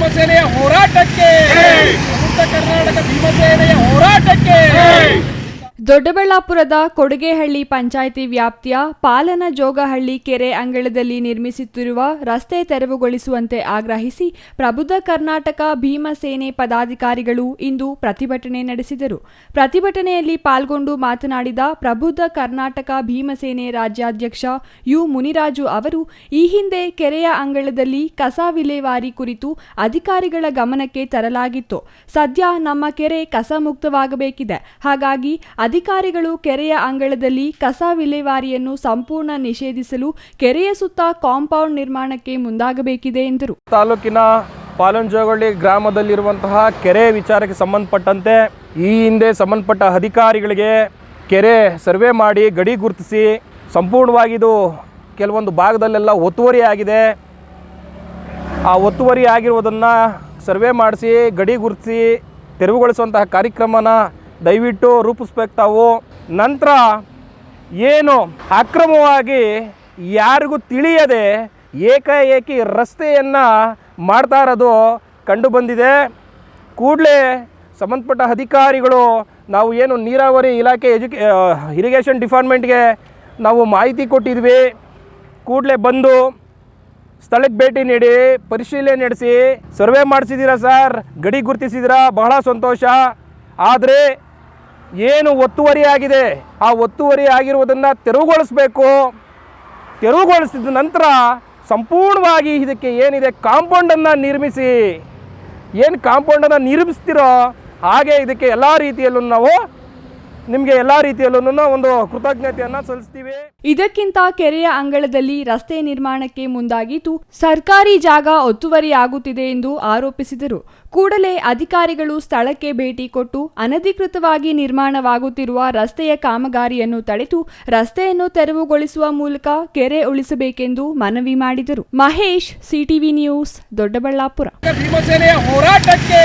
ಭೀಮಸೇನೆಯ ಹೋರಾಟಕ್ಕೆ. ಸಮುದ್ರ ಕರ್ನಾಟಕ ಭೀಮಸೇನೆಯ ಹೋರಾಟಕ್ಕೆ. ದೊಡ್ಡಬಳ್ಳಾಪುರದ ಕೊಡುಗೆಹಳ್ಳಿ ಪಂಚಾಯಿತಿ ವ್ಯಾಪ್ತಿಯ ಪಾಲನ ಜೋಗಹಳ್ಳಿ ಕೆರೆ ಅಂಗಳದಲ್ಲಿ ನಿರ್ಮಿಸುತ್ತಿರುವ ರಸ್ತೆ ತೆರವುಗೊಳಿಸುವಂತೆ ಆಗ್ರಹಿಸಿ ಪ್ರಬುದ್ಧ ಕರ್ನಾಟಕ ಭೀಮಸೇನೆ ಪದಾಧಿಕಾರಿಗಳು ಇಂದು ಪ್ರತಿಭಟನೆ ನಡೆಸಿದರು. ಪ್ರತಿಭಟನೆಯಲ್ಲಿ ಪಾಲ್ಗೊಂಡು ಮಾತನಾಡಿದ ಪ್ರಬುದ್ಧ ಕರ್ನಾಟಕ ಭೀಮಸೇನೆ ರಾಜ್ಯಾಧ್ಯಕ್ಷ ಯು ಮುನಿರಾಜು ಅವರು, ಈ ಹಿಂದೆ ಕೆರೆಯ ಅಂಗಳದಲ್ಲಿ ಕಸ ವಿಲೇವಾರಿ ಕುರಿತು ಅಧಿಕಾರಿಗಳ ಗಮನಕ್ಕೆ ತರಲಾಗಿತ್ತು. ಸದ್ಯ ನಮ್ಮ ಕೆರೆ ಕಸ ಮುಕ್ತವಾಗಬೇಕಿದೆ. ಹಾಗಾಗಿ ಅಧಿಕಾರಿಗಳು ಕೆರೆಯ ಅಂಗಳದಲ್ಲಿ ಕಸ ವಿಲೇವಾರಿಯನ್ನು ಸಂಪೂರ್ಣ ನಿಷೇಧಿಸಲು ಕೆರೆಯ ಸುತ್ತ ಕಾಂಪೌಂಡ್ ನಿರ್ಮಾಣಕ್ಕೆ ಮುಂದಾಗಬೇಕಿದೆ ಎಂದರು. ತಾಲೂಕಿನ ಪಾಲಂಜೋಗಳ್ಳಿ ಗ್ರಾಮದಲ್ಲಿರುವಂತಹ ಕೆರೆ ವಿಚಾರಕ್ಕೆ ಸಂಬಂಧಪಟ್ಟಂತೆ ಈ ಹಿಂದೆ ಸಂಬಂಧಪಟ್ಟ ಅಧಿಕಾರಿಗಳಿಗೆ ಕೆರೆ ಸರ್ವೆ ಮಾಡಿ ಗಡಿ ಗುರುತಿಸಿ ಸಂಪೂರ್ಣವಾಗಿ ಇದು ಕೆಲವೊಂದು ಭಾಗದಲ್ಲೆಲ್ಲ ಒತ್ತುವರಿ ಆಗಿದೆ. ಆ ಒತ್ತುವರಿ ಆಗಿರುವುದನ್ನು ಸರ್ವೆ ಮಾಡಿಸಿ ಗಡಿ ಗುರುತಿಸಿ ತೆರವುಗೊಳಿಸುವಂತಹ ಕಾರ್ಯಕ್ರಮನ ದಯವಿಟ್ಟು ರೂಪಿಸ್ಬೇಕು ತಾವು ನಂತರ ಏನು ಅಕ್ರಮವಾಗಿ ಯಾರಿಗೂ ತಿಳಿಯದೆ ಏಕಾಏಕಿ ರಸ್ತೆಯನ್ನು ಮಾಡ್ತಾ ಇರೋದು ಕಂಡು ಬಂದಿದೆ. ಕೂಡಲೇ ಸಂಬಂಧಪಟ್ಟ ಅಧಿಕಾರಿಗಳು ನಾವು ಏನು ನೀರಾವರಿ ಇಲಾಖೆ ಎಜುಕೇ ಇರಿಗೇಷನ್ ಡಿಪಾರ್ಟ್ಮೆಂಟ್ಗೆ ನಾವು ಮಾಹಿತಿ ಕೊಟ್ಟಿದ್ವಿ. ಕೂಡಲೇ ಬಂದು ಸ್ಥಳಕ್ಕೆ ಭೇಟಿ ನೀಡಿ, ಪರಿಶೀಲನೆ ನಡೆಸಿ, ಸರ್ವೆ ಮಾಡಿಸಿದ್ದೀರಾ ಸರ್? ಗಡಿ ಗುರುತಿಸಿದ್ದೀರಾ? ಬಹಳ ಸಂತೋಷ. ಆದರೆ ಏನು ಒತ್ತುವರಿ ಆಗಿದೆ ಆ ಒತ್ತುವರಿ ಆಗಿರುವುದನ್ನು ತೆರವುಗೊಳಿಸಬೇಕು. ತೆರವುಗೊಳಿಸಿದ ನಂತರ ಸಂಪೂರ್ಣವಾಗಿ ಇದಕ್ಕೆ ಏನಿದೆ? ಕಾಂಪೌಂಡನ್ನು ನಿರ್ಮಿಸಿ. ಏನು ಕಾಂಪೌಂಡನ್ನು ನಿರ್ಮಿಸ್ತಿರೋ ಹಾಗೆ ಇದಕ್ಕೆ ಎಲ್ಲ ರೀತಿಯಲ್ಲೂ ನಾವು ನಿಮಗೆ ಎಲ್ಲ ರೀತಿಯಲ್ಲೂ ಒಂದು ಕೃತಜ್ಞತೆಯನ್ನು ಸಲ್ಲಿಸ್ತೀವಿ. ಇದಕ್ಕಿಂತ ಕೆರೆಯ ಅಂಗಳದಲ್ಲಿ ರಸ್ತೆ ನಿರ್ಮಾಣಕ್ಕೆ ಮುಂದಾಗಿದ್ದು ಸರ್ಕಾರಿ ಜಾಗ ಒತ್ತುವರಿಯಾಗುತ್ತಿದೆ ಎಂದು ಆರೋಪಿಸಿದರು. ಕೂಡಲೇ ಅಧಿಕಾರಿಗಳು ಸ್ಥಳಕ್ಕೆ ಭೇಟಿ ಕೊಟ್ಟು ಅನಧಿಕೃತವಾಗಿ ನಿರ್ಮಾಣವಾಗುತ್ತಿರುವ ರಸ್ತೆಯ ಕಾಮಗಾರಿಯನ್ನು ತಡೆದು ರಸ್ತೆಯನ್ನು ತೆರವುಗೊಳಿಸುವ ಮೂಲಕ ಕೆರೆ ಉಳಿಸಬೇಕೆಂದು ಮನವಿ ಮಾಡಿದರು. Mahesh CTV news Doddaballapura. ಭೀಮಸೇನೆಯ ಹೋರಾಟಕ್ಕೆ ಭೀಮಸೇನೆಯ ಹೋರಾಟಕ್ಕೆ